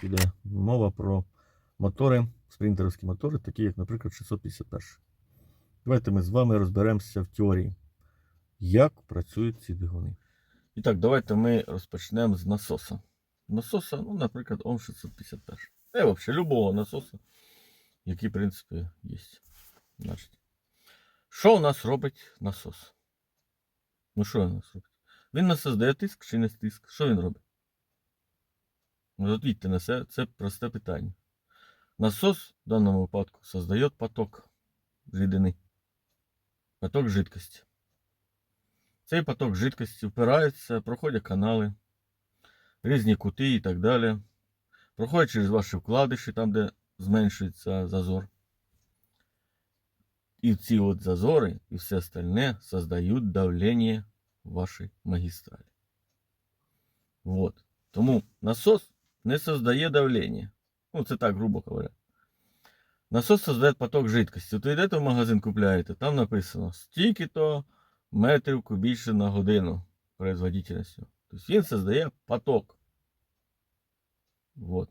Піде мова про мотори, спринтерівські мотори, такі як, наприклад, 651. Давайте ми з вами розберемося в теорії, як працюють ці двигуни. І так, давайте ми розпочнемо з насоса. Насоса, ну, наприклад, ОМ 651. Та й взагалі любого насоса, який, в принципі, є. Значить, що у нас робить насос? Ну, що він у нас робить? Він не создає тиск чи не тиск? Що він робить? Ну, Відповідьте на це, це просте питання. Насос в даному випадку создає поток рідини. Поток жидкості. Цей поток жидкості впирається, проходять канали, різні кути і так далі. Проходить через ваші вкладиші, там, де зменшується зазор. І ці от зазори і все остальне создають давлення в вашій магістралі. Вот. Тому насос не создає давлення. Ну, це так, грубо говоря. Насос создає поток жидкості. Ви йдете в магазин купляєте, там написано стільки-то метрів кубічних на годину производительністю. Тобто він создає поток. Вот.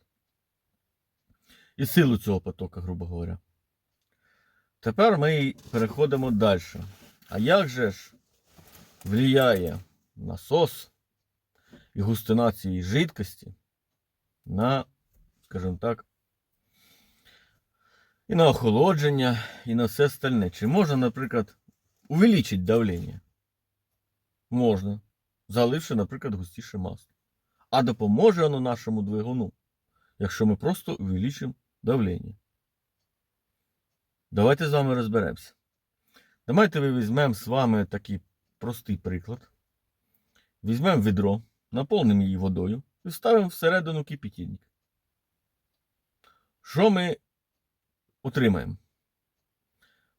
І силу цього потока, грубо говоря. Тепер ми переходимо далі. А як же ж влияє насос і густина цієї жидкості на, скажімо так, і на охолодження, і на все остальне. Чи можна, наприклад, увеличити давлення? Можна. Заливши, наприклад, густіше масло. А допоможе воно нашому двигуну, якщо ми просто увеличимо давлення. Давайте з вами розберемося. Давайте ми візьмемо з вами такий простий приклад. Візьмемо відро, наповнимо її водою і вставимо всередину кипятильник. Що ми отримаємо?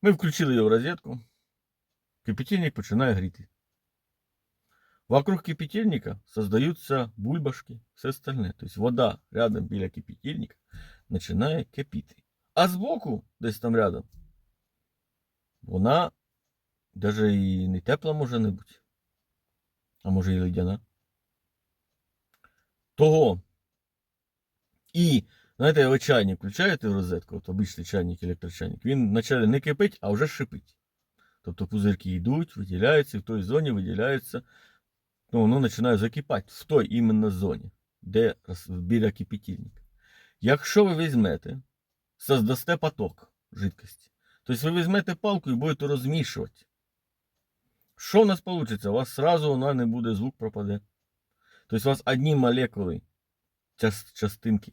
Ми включили його в розетку. Кипятильник починає гріти. Вокруг кипятильника создаются бульбашки, все остальне. Тобто вода рядом біля кипятильника починає кипіти. А збоку, десь там рядом, вона навіть і не тепла може не бути. А може і ледяна. Того. І, знаєте, ви чайник включаєте в розетку, от обичний чайник, електрочайник, він вначале не кипить, а вже шипить. Тобто пузирки йдуть, виділяються, в той зоні виділяється, ну, воно починає закипати в той іменно зоні, де біля кипятильника. Якщо ви візьмете, создасте поток жидкості. Тобто ви візьмете палку і будете розмішувати. Що у нас вийде? У вас сразу вона не буде, звук пропаде. Тобто у вас одні молекули, частинки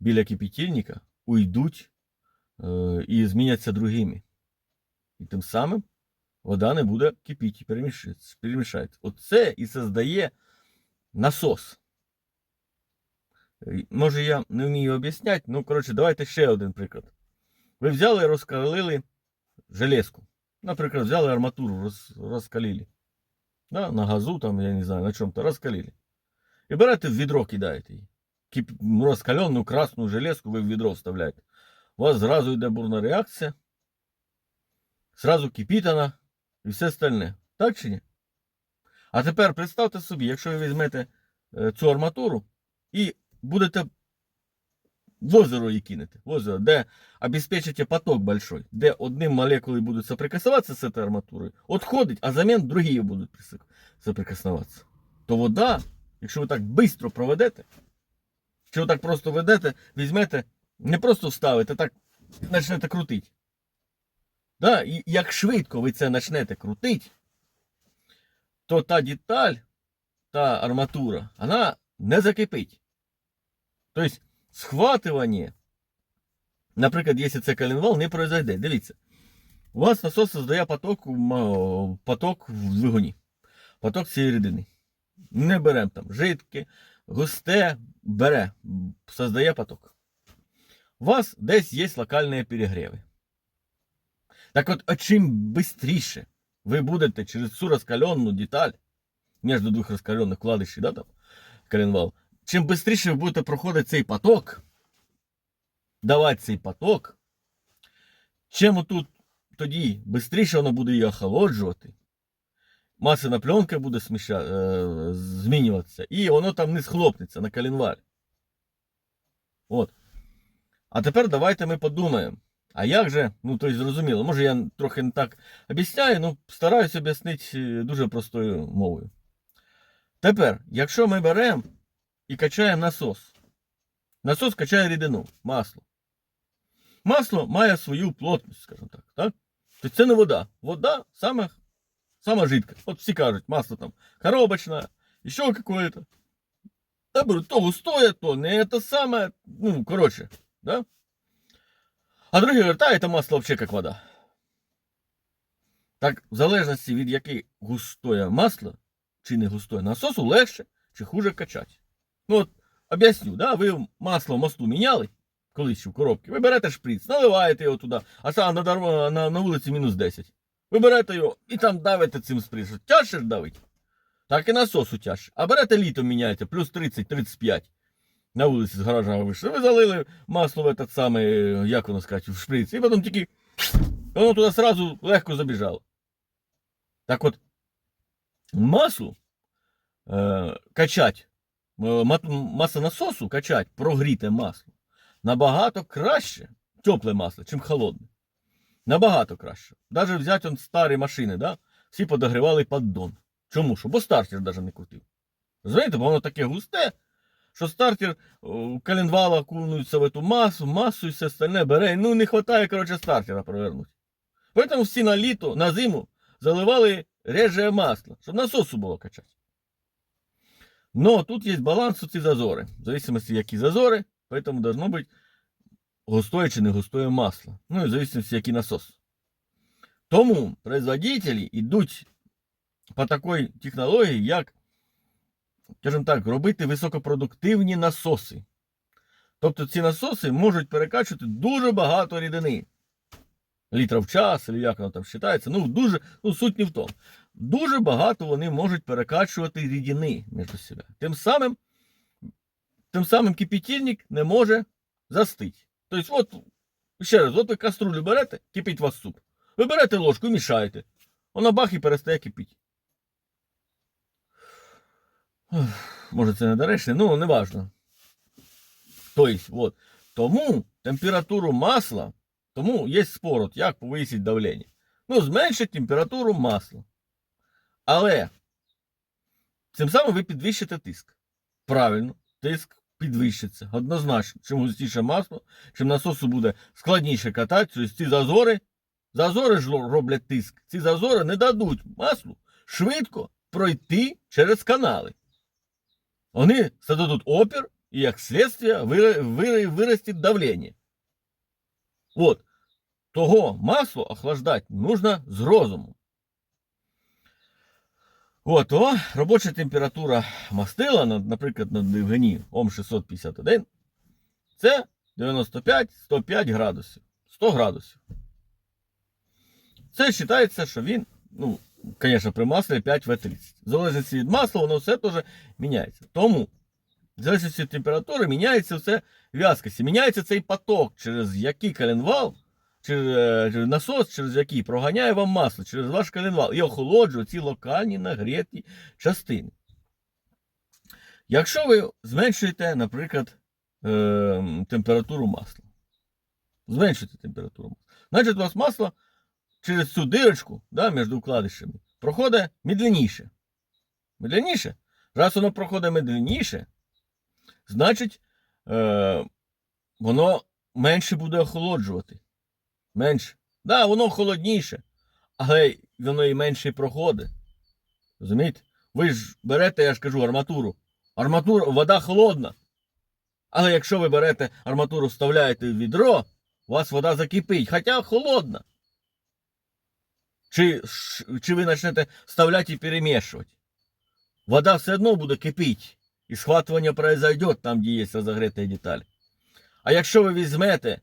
біля кипятильника уйдуть е, і зміняться другими. І тим самим вода не буде кипіти перемішається. Оце і создає насос. Е, Може я не вмію об'ясняти, ну коротше, давайте ще один приклад. Ви взяли і розкалили железку. Наприклад, взяли арматуру, роз, розкалили. Да, на газу, там, я не знаю, на чому-то розкалили. І берете в відро кидаєте її. Кип... Розкалену красну железку ви в відро вставляєте. У вас зразу йде бурна реакція. Зразу кипить вона і все остальне. Так чи ні? А тепер представте собі, якщо ви візьмете е, цю арматуру і будете в озеро її кинете. В озеро, де обеспечите поток большой, де одним молекулы будут соприкасываться с этой арматурой, отходить, а взамен другие будуть присик- соприкасуватися. То вода, якщо ви так швидко проведете, чи ви так просто ведете, візьмете, не просто вставите, так почнете крутити. Да? І як швидко ви це почнете крутити, то та деталь, та арматура, вона не закипить. Тобто, схватування, наприклад, якщо це коленвал, не произойде. Дивіться. У вас насос создає поток, поток в двигуні. Поток цієї рідини. Не беремо там жидке, густе, бере, создає поток. У вас десь є локальні перегріви. Так от, а чим швидше ви будете через цю розкалену деталь, між двох розкалених вкладишів, да, там, коленвал, чим швидше ви будете проходити цей поток, давати цей поток, чим тут тоді швидше воно буде її охолоджувати, масляна пленка буде сміща, е, змінюватися, і воно там не схлопнеться на коленвалі. От. А тепер давайте ми подумаємо. А як же, ну то й зрозуміло, може я трохи не так об'ясняю, ну стараюсь об'яснити е, дуже простою мовою. Тепер, якщо ми беремо і качаємо насос, насос качає рідину, масло. Масло має свою плотність, скажімо так. так? Тобто це не вода. Вода саме, саме жидка. От всі кажуть, масло там коробочне, ще какое-то. Та беруть то густое, то не це саме, ну, коротше, да? А другі говорять, а це масло взагалі як вода. Так, в залежності від яке густое масло, чи не густое насосу, легше чи хуже качати. Ну от, об'ясню, да? ви масло в мосту міняли колись в коробці, ви берете шприц, наливаєте його туди, а сам на, на, на вулиці мінус 10. Ви берете його і там давите цим шприцом. Тяжче давить? Так і насосу тяжче. А берете літом міняєте, плюс 30-35. На вулиці з гаража вийшли. Ви залили масло в этот самий, як воно сказати, в шприц, і потім тільки воно туди сразу легко забіжало. Так от, масло е, качать, е, мат- качать, прогріте масло, набагато краще, тепле масло, чим холодне. Набагато краще. Даже взяти он старі машини, да? всі подогрівали поддон. Чому? Що? Бо стартер навіть не крутив. Розумієте, бо воно таке густе, що стартер о, коленвала окунується в эту масу, масу і все остальне бере. Ну не вистачає, коротше, стартера провернути. Поэтому всі на літо, на зиму заливали реже масло, щоб насосу було качати. Но тут є баланс у ці зазори. В зависимости, які зазори, поэтому должно быть густое чи не густое масло. Ну і в зависимости, який насос. Тому производителі йдуть по такій технології, як, скажімо так, робити високопродуктивні насоси. Тобто ці насоси можуть перекачувати дуже багато рідини. Літра в час, або як воно там вважається. Ну, дуже, ну, суть не в тому. Дуже багато вони можуть перекачувати рідини між себе. Тим самим, тим самим кипятильник не може застити. Тобто, от, ще раз, от ви каструлю берете, кипить у вас суп. Ви берете ложку і мішаєте. Вона бах і перестає кипіти. Може, це не доречне, ну, не важно. Тобто, от. Тому температуру масла, тому є спор, як повисити давлення. Ну, зменшить температуру масла. Але цим самим ви підвищите тиск. Правильно, тиск підвищиться. Однозначно. Чим густіше масло, чим насосу буде складніше катати, тобто ці зазори, зазори ж роблять тиск. Ці зазори не дадуть маслу швидко пройти через канали. Вони создадут опір, і як слідство вире- давлення. Вот. Того масло охлаждать нужно з розуму. От, о, робоча температура мастила, наприклад, на двигуні ОМ 651, це 95-105 градусів. 100 градусів. Це вважається, що він, ну, звісно, при маслі 5В30. В залежності від масла, воно все теж міняється. Тому, в залежності від температури, міняється все в'язкості. Міняється цей поток, через який коленвал, е, через насос, через який проганяє вам масло, через ваш коленвал і охолоджує ці локальні нагріті частини. Якщо ви зменшуєте, наприклад, е, температуру масла, зменшуєте температуру масла, значить у вас масло через цю дирочку да, між вкладишами проходить медленніше. Медленніше? Раз воно проходить медленніше, значить е, воно менше буде охолоджувати. Менше. Да, воно холодніше, але воно і менше проходить. Розумієте? Ви ж берете, я ж кажу, арматуру. Арматура, вода холодна. Але якщо ви берете арматуру, вставляєте в відро, у вас вода закипить, хоча холодна. Чи, чи ви почнете вставляти і перемішувати? Вода все одно буде кипіти. І схватування произойдет там, де є розогріта деталь. А якщо ви візьмете,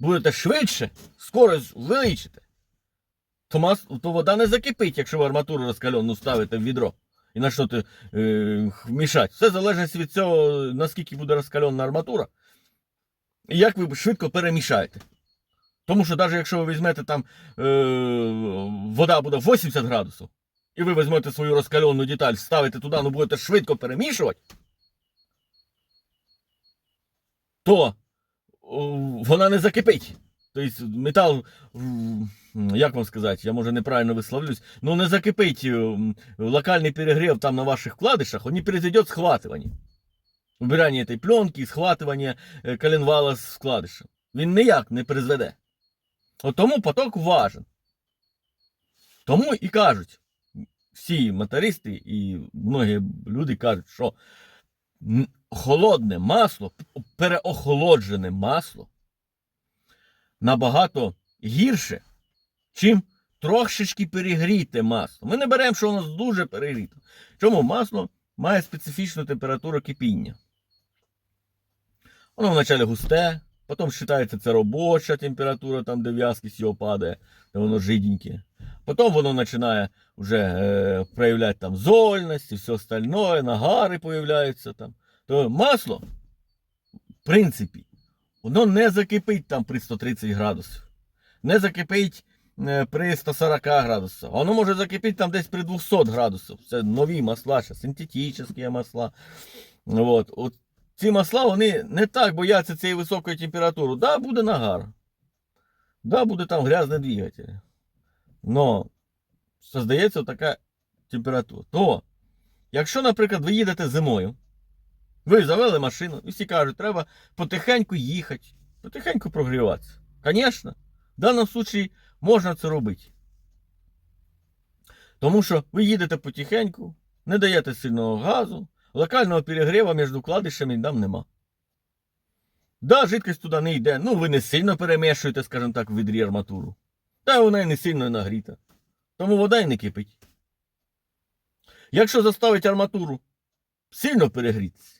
будете швидше, скорость увеличите, то, мас, то вода не закипить, якщо ви арматуру розкалену ставите в відро і почнете е, мішати. Все залежить від цього, наскільки буде розкалена арматура, і як ви швидко перемішаєте. Тому що навіть якщо ви візьмете там е, вода буде 80 градусів, і ви візьмете свою розкалену деталь, ставите туди, ну будете швидко перемішувати. то вона не закипить. Тобто метал, м, як вам сказати, я може неправильно висловлюсь, ну не закипить м, локальний перегрев там на ваших вкладышах, он не произойдет схватывание. Убирання этой пленки, схватывание е, коленвала з вкладиша. Він ніяк не призведе. От тому поток важен. Тому і кажуть, всі мотористи і многі люди кажуть, що м, холодне масло, переохолоджене масло набагато гірше, чим трошечки перегріте масло. Ми не беремо, що воно дуже перегріто. Чому масло має специфічну температуру кипіння? Воно вначалі густе, потім вважається це робоча температура, там, де в'язкість його падає, де воно жиденьке. Потім воно починає вже е, проявляти там зольність і все остальное, нагари появляються там. То масло, в принципі, воно не закипить там при 130 градусах. Не закипить е, при 140 градусах. Воно може закипіти там десь при 200 градусах. Це нові масла, ще синтетичні масла. От. От ці масла вони не так бояться цієї високої температури. Да, буде нагар. Да, буде там грязний двигатель. Но создається така температура. То, якщо, наприклад, ви їдете зимою, ви завели машину, і всі кажуть, треба потихеньку їхати, потихеньку прогріватися. Звісно, в даному випадку можна це робити. Тому що ви їдете потихеньку, не даєте сильного газу, локального перегріву між вкладишами там нема. Да, жидкость туди не йде. Ну, ви не сильно перемішуєте, скажімо так, в відрі арматуру. Та вона і не сильно нагріта. Тому вода й не кипить. Якщо заставити арматуру сильно перегрітися,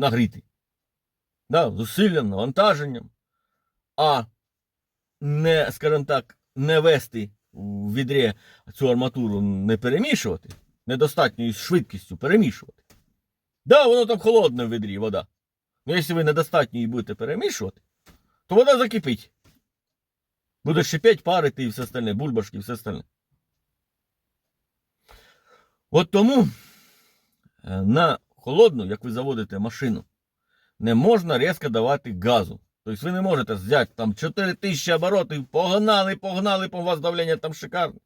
нагріти, да, зусиллям, навантаженням, а не, скажімо так, не вести в відрі цю арматуру, не перемішувати, недостатньою швидкістю перемішувати. Да, воно там холодне в відрі, вода. Ну, якщо ви недостатньо її будете перемішувати, то вода закипить. Буде шипеть, парити і все остальне, бульбашки і все остальне. От тому е, на холодну, як ви заводите машину, не можна різко давати газу. Тобто ви не можете взяти там 4000 оборотів, погнали, погнали, по вас давлення там шикарне.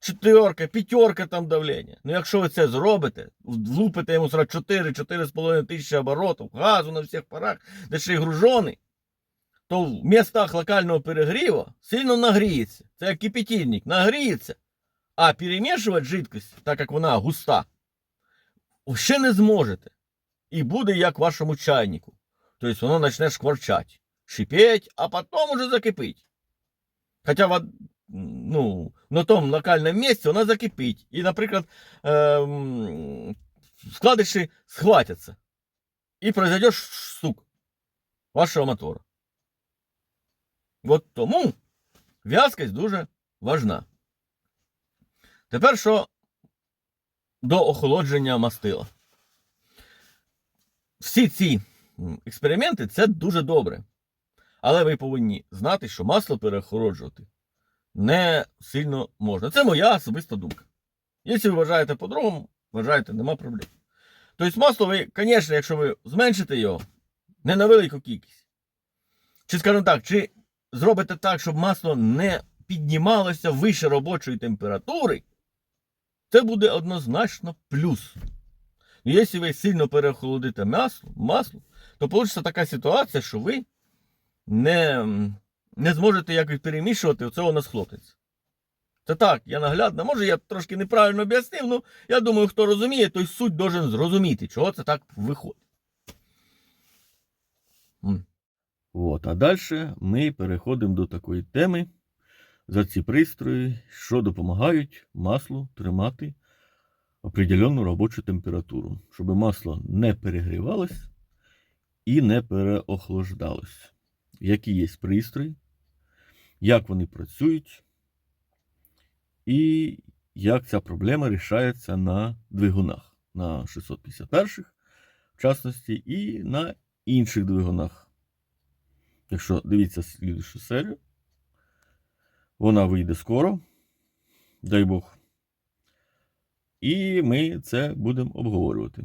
Чотирка, п'ятерка там давлення. Ну якщо ви це зробите, влупите йому сразу 4-4,5 тисячі оборотів, газу на всіх парах, де ще й гружений, то в містах локального перегріву сильно нагріється. Це як кипятильник, нагріється. А перемішувати жидкость, так як вона густа, ще не зможете. І буде як в вашому чайнику. Тобто воно почне шкварчати, шипеть, а потім уже закипить. Хоча в, од- ну, на тому локальному місці вона закипить. І, наприклад, ем, вкладиші схватяться. І произойде стук вашого мотора. От тому в'язкість дуже важна. Тепер що до охолодження мастила. Всі ці експерименти це дуже добре. Але ви повинні знати, що масло переохолоджувати не сильно можна. Це моя особиста думка. Якщо ви вважаєте по-другому, вважаєте, нема проблем. Тобто масло ви, звісно, якщо ви зменшите його, не на велику кількість. Чи, скажімо так, чи зробите так, щоб масло не піднімалося вище робочої температури, це буде однозначно плюс. Ну, Якщо ви сильно переохолодите масло, масло то вийде така ситуація, що ви не, не зможете якось перемішувати, оце воно схлопнеться. Це так, я наглядно. Може, я трошки неправильно об'яснив, ну я думаю, хто розуміє, той суть должен зрозуміти, чого це так виходить. От, а далі ми переходимо до такої теми за ці пристрої, що допомагають маслу тримати определенну робочу температуру, щоб масло не перегрівалось і не переохлаждалось. Які є пристрої, як вони працюють, і як ця проблема рішається на двигунах, на 651-х, в частності, і на інших двигунах. Якщо дивіться слідущу серію, вона вийде скоро, дай Бог. І ми це будемо обговорювати.